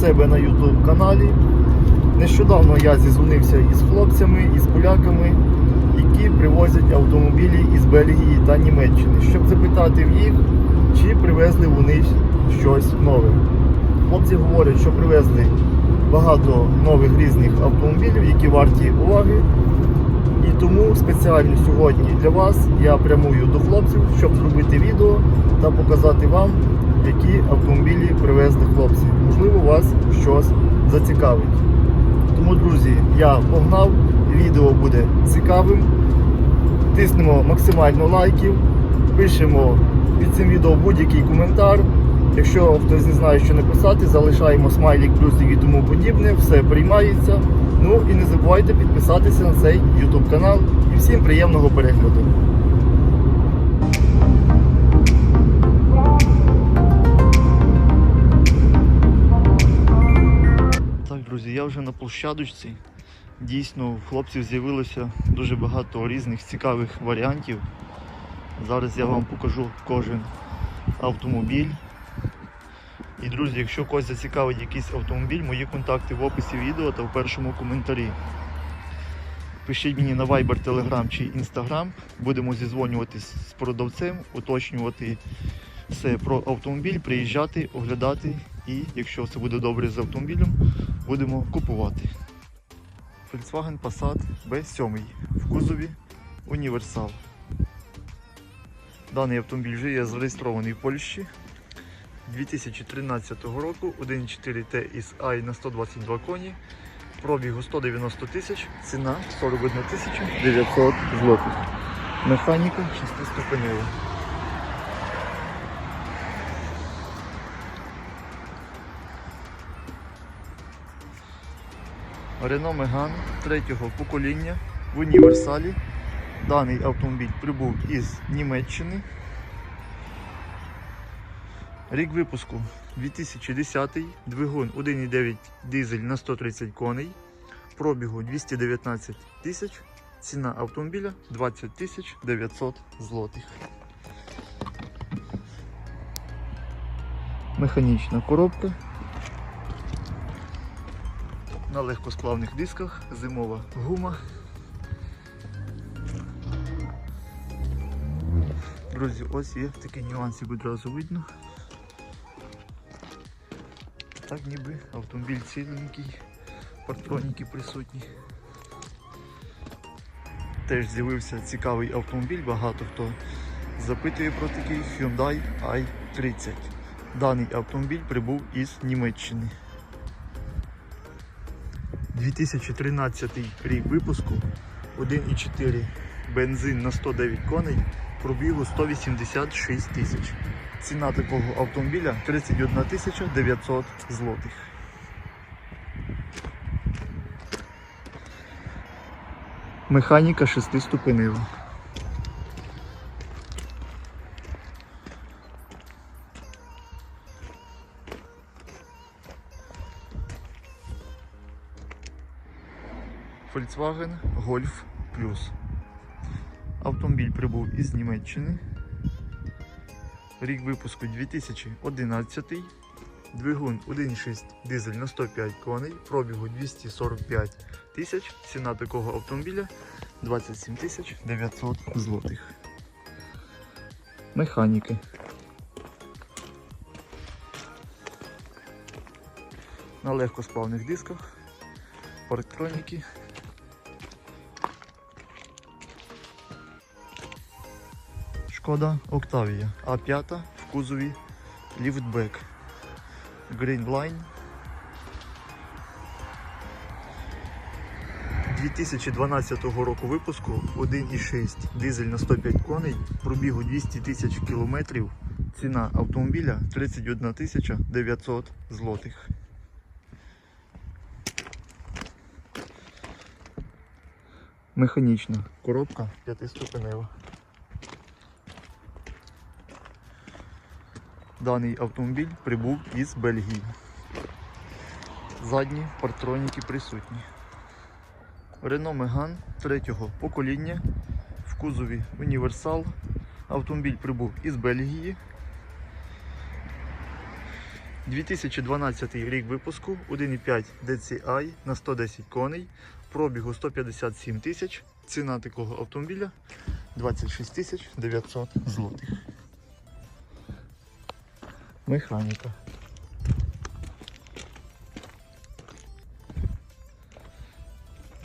себе на YouTube каналі. Нещодавно я зізвонився із хлопцями, із поляками, які привозять автомобілі із Бельгії та Німеччини, щоб запитати в їх, чи привезли вони щось нове. Хлопці говорять, що привезли багато нових різних автомобілів, які варті уваги. І тому спеціально сьогодні для вас я прямую до хлопців, щоб зробити відео та показати вам, які автомобілі привезли хлопці. Можливо, вас щось зацікавить. Тому, друзі, я погнав, відео буде цікавим. Тиснемо максимально лайків, пишемо під цим відео будь-який коментар. Якщо хтось не знає, що написати, залишаємо смайлік, плюсик і тому подібне, все приймається. Ну і не забувайте підписатися на цей YouTube канал. І всім приємного перегляду. Вже на площадочці. Дійсно, у хлопців з'явилося дуже багато різних цікавих варіантів. Зараз я вам покажу кожен автомобіль. І друзі, якщо когось зацікавить якийсь автомобіль, мої контакти в описі відео та в першому коментарі. Пишіть мені на Viber, Telegram чи Instagram. Будемо зізвонюватись з продавцем, уточнювати все про автомобіль, приїжджати, оглядати і, якщо все буде добре з автомобілем, будемо купувати. Volkswagen Passat B7 в кузові універсал. Даний автомобіль вже є зареєстрований в Польщі 2013 року 1.4 TSI на 122 коні. Пробігу 190 тисяч, ціна 41 тисяча 900 злотих. Механіка 6-ступенева. Renault Megane третього покоління в універсалі. Даний автомобіль прибув із Німеччини. Рік випуску 2010, двигун 1,9 дизель на 130 коней, пробігу 219 тисяч, ціна автомобіля 20 тисяч 900 злотих. Механічна коробка. На легкосплавних дисках, зимова гума. Друзі, ось є такі нюанси одразу видно. Так ніби автомобіль ціленький, партроніки присутні. Теж з'явився цікавий автомобіль, багато хто запитує про такий Hyundai i30. Даний автомобіль прибув із Німеччини. 2013 рік випуску 1,4 бензин на 109 коней пробігу 186 тисяч. Ціна такого автомобіля 31 тисяча 900 злотих. Механіка 6-ступенева. Volkswagen Golf Plus. Автомобіль прибув із Німеччини. Рік випуску 2011. Двигун 1.6 дизель на 105 коней, пробігу 245 тисяч. Ціна такого автомобіля 27 тисяч 900 злотих. Механіки. На легкосплавних дисках, парктроніки. Шкода Октавія А5 в кузові. Green Line. 2012 року випуску 1,6 дизель на 105 коней, пробігу 200 тисяч кілометрів. Ціна автомобіля 31 тисяча 900 злотих. Механічна коробка 5-ступенева. Даний автомобіль прибув із Бельгії. Задні партроніки присутні. Renault Megane третього покоління в кузові універсал. Автомобіль прибув із Бельгії. 2012 рік випуску 1,5 DCI на 110 коней, пробігу 157 тисяч. Ціна такого автомобіля 26 тисяч 900 злотих. Механіка.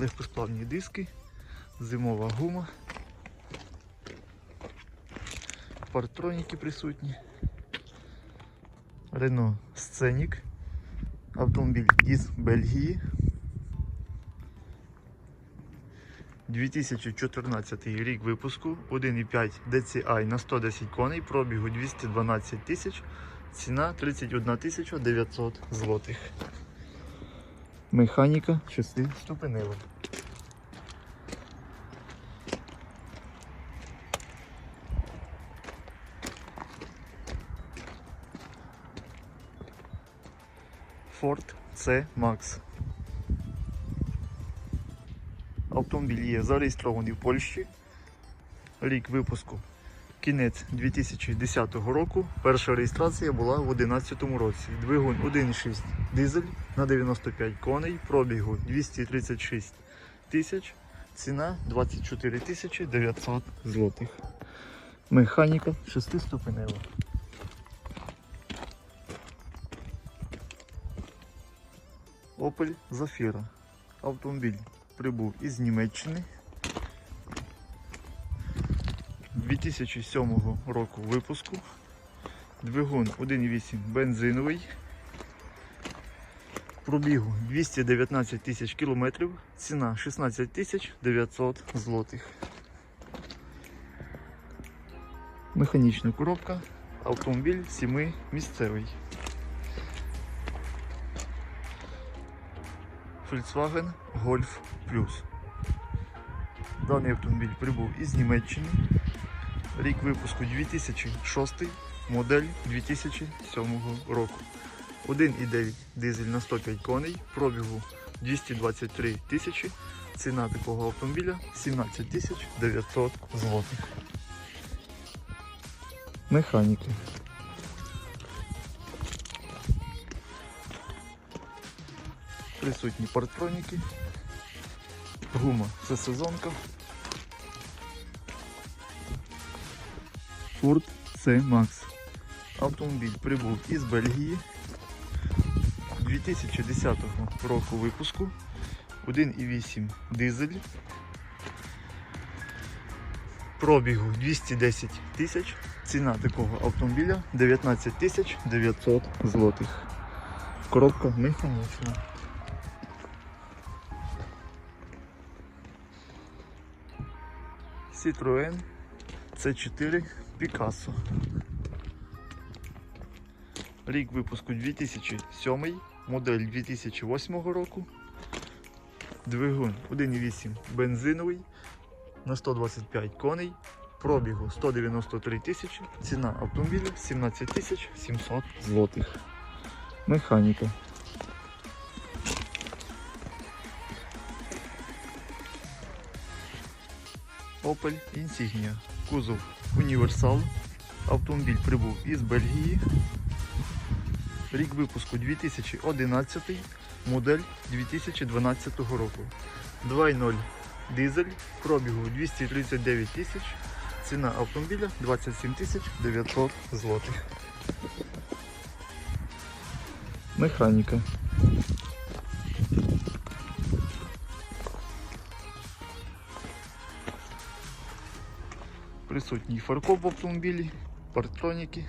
Легкосплавні диски, зимова гума, партроніки присутні. Рено Сценік, автомобіль із Бельгії. 2014 рік випуску, 1,5 DCI на 110 коней, пробігу 212 тисяч, ціна 31 тисяча 900 злотих. Механіка 6 ступенева. Ford C Max. Автомобіль є зареєстрований в Польщі. Рік випуску кінець 2010 року. Перша реєстрація була в 2011 році. Двигун 1.6 дизель на 95 коней, пробігу 236 тисяч, ціна 24 тисячі 900 злотих. Механіка 6-ступенева. Opel Zafira. Автомобіль прибув із Німеччини. 2007 року випуску. Двигун 1.8 бензиновий. Пробігу 219 тисяч кілометрів. Ціна 16 тисяч 900 злотих. Механічна коробка. Автомобіль 7 місцевий. Volkswagen Golf Plus. Даний автомобіль прибув із Німеччини. Рік випуску 2006, модель 2007 року. 1,9 дизель на 105 коней, пробігу 223 тисячі. Ціна такого автомобіля 17 тисяч 900 злотих. Механіки. Присутні партроніки. Гума це сезонка. Ford C Max. Автомобіль прибув із Бельгії 2010 року випуску. 1,8 дизель. Пробігу 210 тисяч. Ціна такого автомобіля 19 тисяч 900 злотих. Коробка механічна. Citroën C4 Picasso. Рік випуску 2007, модель 2008 року. Двигун 1.8 бензиновий на 125 коней. Пробігу 193 тисячі. Ціна автомобіля 17 тисяч 700 злотих. Механіка. Opel Insignia. Кузов Універсал. Автомобіль прибув із Бельгії. Рік випуску 2011, модель 2012 року. 2.0 дизель, пробігу 239 тисяч, ціна автомобіля 27 тисяч 900 злотих. Механіка. Присутній фаркоп в автомобілі, партроніки.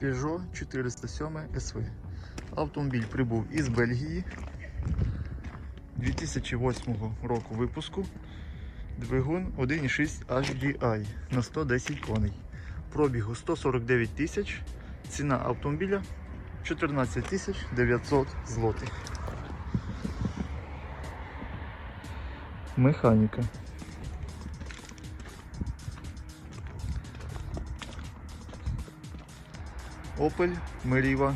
Peugeot 407 SV. Автомобіль прибув із Бельгії 2008 року випуску. Двигун 1.6 HDI на 110 коней. Пробігу 149 тисяч. Ціна автомобіля 14 тисяч 900 злотих. Механіка. Opel Meriva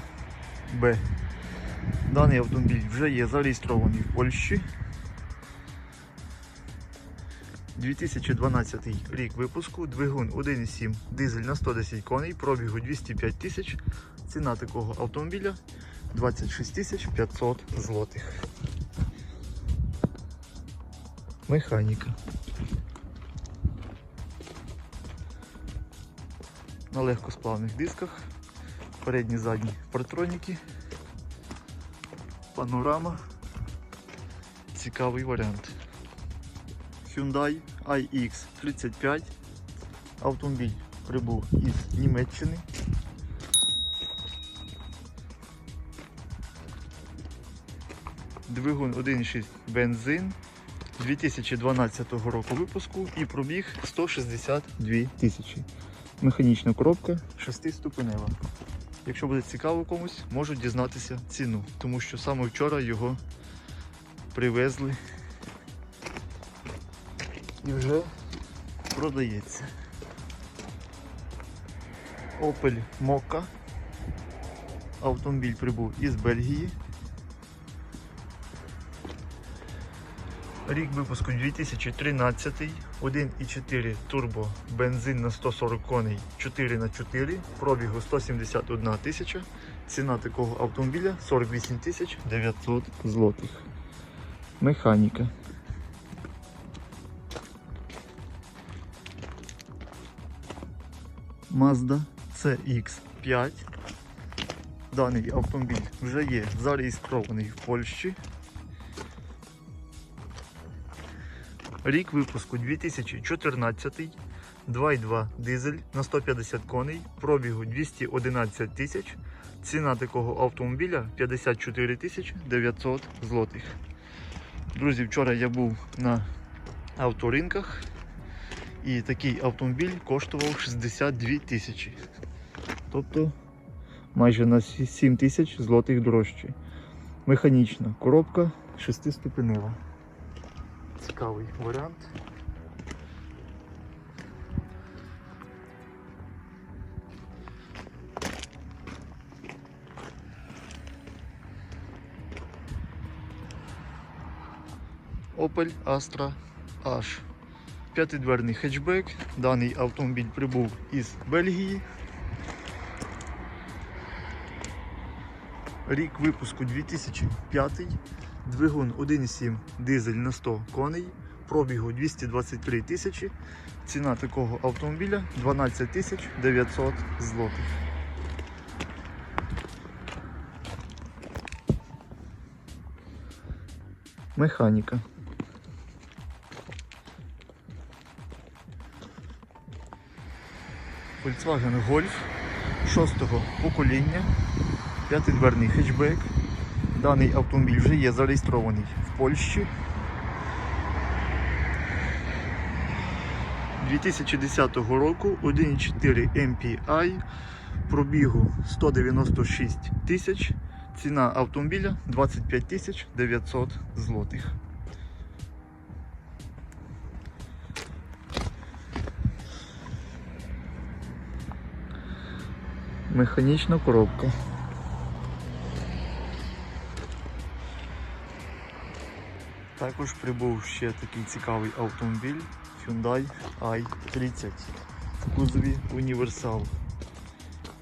B. Даний автомобіль вже є зареєстрований в Польщі. 2012 рік випуску, двигун 1.7, дизель на 110 коней, пробігу 205 тисяч, Ціна такого автомобіля 26 тисяч 500 злотих. Механіка. На легкосплавних дисках. Передні задні партроніки. Панорама. Цікавий варіант. Hyundai iX35. Автомобіль прибув із Німеччини. Двигун 1.6 бензин 2012 року випуску і пробіг 162 тисячі. Механічна коробка 6-ступенева. Якщо буде цікаво комусь, можуть дізнатися ціну, тому що саме вчора його привезли і вже продається. Opel Mokka. Автомобіль прибув із Бельгії. Рік випуску 2013, 1,4 турбо, бензин на 140 коней 4х4, пробігу 171 тисяча. Ціна такого автомобіля 48 тисяч 900 злотих. Механіка. Mazda CX5. Даний автомобіль вже є зареєстрований в Польщі. Рік випуску 2014, 2,2 дизель на 150 коней, пробігу 211 тисяч. Ціна такого автомобіля 54 тисячі 900 злотих. Друзі, вчора я був на авторинках і такий автомобіль коштував 62 тисячі. Тобто майже на 7 тисяч злотих дорожче. Механічна коробка 6-ступенева. Цікавий варіант. Opel Astra H. П'ятидверний хетчбек. Даний автомобіль прибув із Бельгії. Рік випуску 2005. Двигун 1,7 дизель на 100 коней. Пробігу 223 тисячі. Ціна такого автомобіля 12 тисяч 900 злотих. Механіка. Volkswagen Golf 6-го покоління, п'ятидверний хетчбек. Даний автомобіль вже є зареєстрований в Польщі. 2010 року 1.4 MPI, пробігу 196 тисяч, ціна автомобіля 25 тисяч 900 злотих. Механічна коробка. Також прибув ще такий цікавий автомобіль Hyundai i30 в кузові універсал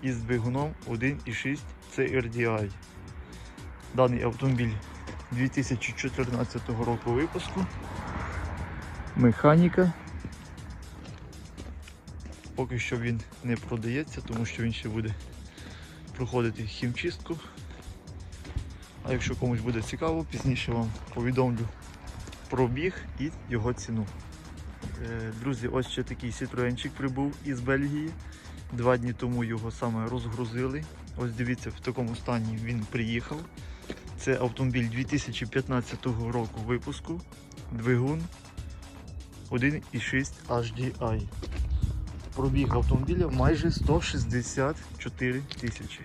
із двигуном 1.6 CRDI. Даний автомобіль 2014 року випуску. Механіка. Поки що він не продається, тому що він ще буде проходити хімчистку. А якщо комусь буде цікаво, пізніше вам повідомлю про біг і його ціну. Е, Друзі, ось ще такий Citroenчик прибув із Бельгії. Два дні тому його саме розгрузили. Ось дивіться, в такому стані він приїхав. Це автомобіль 2015 року випуску. Двигун 1,6 HDI. Пробіг автомобіля майже 164 тисячі.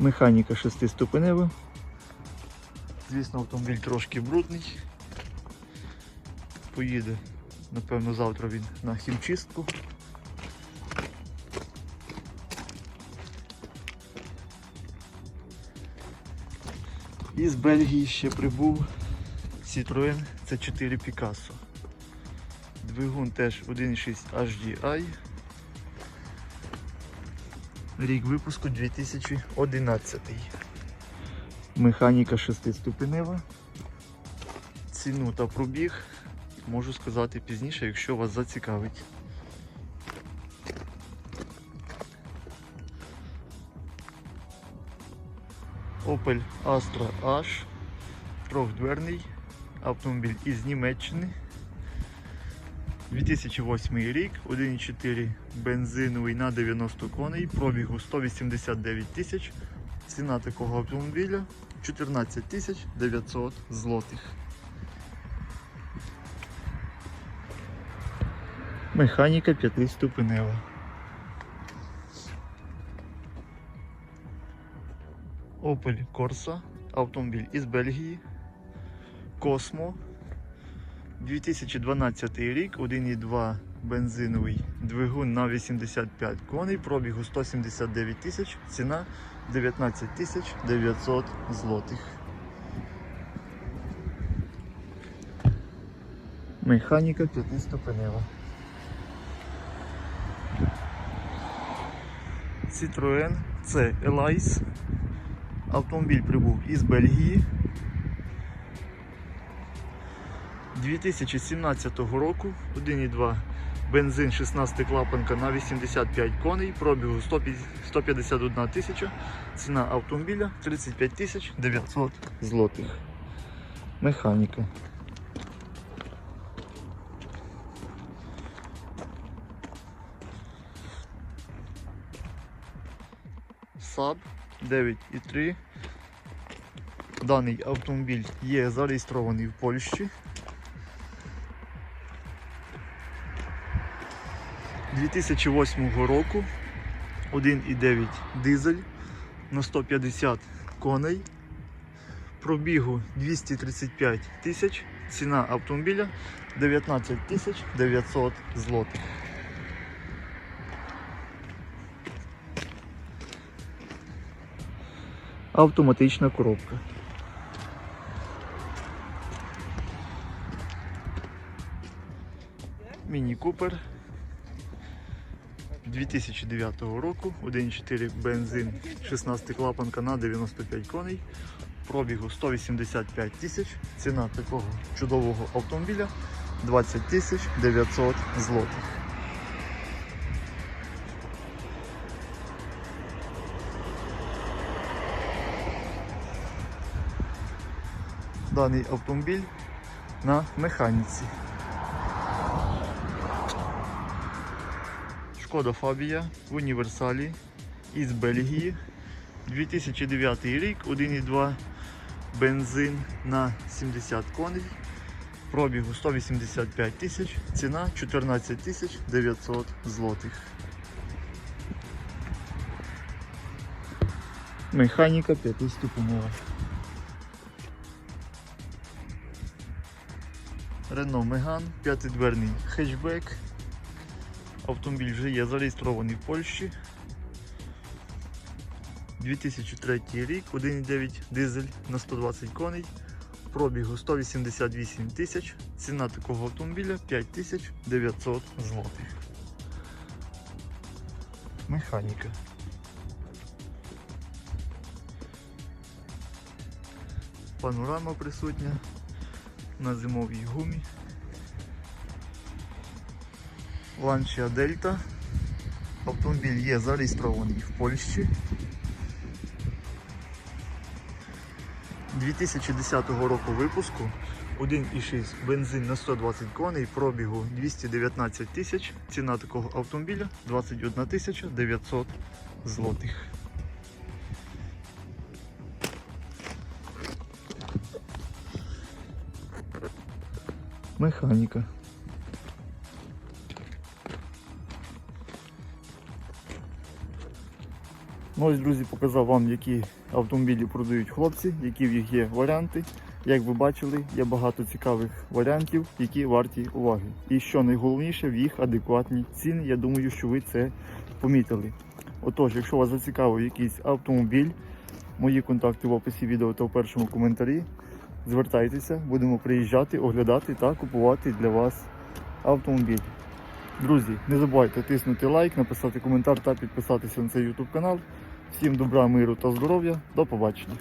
Механіка шестиступенева. Звісно, автомобіль трошки брудний. Поїде, напевно, завтра він на хімчистку. Із Бельгії ще прибув Citroën C4 Picasso. Двигун теж 1.6 HDI. Рік випуску 2011. Механіка 6-ступенева. Ціну та пробіг можу сказати пізніше, якщо вас зацікавить. Opel Astra H трьохдверний автомобіль із Німеччини. 2008 рік, 1,4 бензиновий на 90 коней, пробігу 189 тисяч. Ціна такого автомобіля 14 тисяч 900 злотих. Механіка п'ятиступенева. Opel Corsa, автомобіль із Бельгії. Космо. 2012 рік, 1,2 бензиновий двигун на 85 коней, пробігу 179 тисяч, ціна 19 тисяч 900 злотих. Механіка п'ятиступенева. Citroen C Elise. Автомобіль прибув із Бельгії. 2017 року 1,2 бензин 16 клапанка на 85 коней, пробігу 151 тисяча, ціна автомобіля 35 тисяч 900 злотих. Механіка. Saab 9,3. Даний автомобіль є зареєстрований в Польщі. 2008 року 1,9 дизель на 150 коней. Пробігу 235 тисяч. Ціна автомобіля 19 тисяч 900 злотих. Автоматична коробка. Міні Купер 2009 року, 1.4 бензин, 16 клапанка на 95 коней, пробігу 185 тисяч, ціна такого чудового автомобіля 20 тисяч 900 злотих. Даний автомобіль на механіці. Шкода Фабія в універсалі із Бельгії. 2009 рік, 1,2 бензин на 70 коней. Пробігу 185 тисяч, ціна 14 тисяч 900 злотих. Механіка п'ятиступенева. Renault Megane, п'ятидверний хетчбек. Автомобіль вже є зареєстрований в Польщі. 2003 рік, 1,9 дизель на 120 коней, пробігу 188 тисяч, ціна такого автомобіля 5900 злотих. Механіка. Панорама присутня на зимовій гумі. Lancia Delta. Автомобіль є зареєстрований в Польщі. 2010 року випуску 1,6 бензин на 120 коней, пробігу 219 тисяч. Ціна такого автомобіля 21 тисяча 900 злотих. Механіка. Ну ось, друзі, показав вам, які автомобілі продають хлопці, які в їх є варіанти. Як ви бачили, є багато цікавих варіантів, які варті уваги. І що найголовніше, в їх адекватні ціни. Я думаю, що ви це помітили. Отож, якщо вас зацікавив якийсь автомобіль, мої контакти в описі відео та в першому коментарі. Звертайтеся, будемо приїжджати, оглядати та купувати для вас автомобіль. Друзі, не забувайте тиснути лайк, написати коментар та підписатися на цей YouTube канал. Всім добра, миру та здоров'я. До побачення.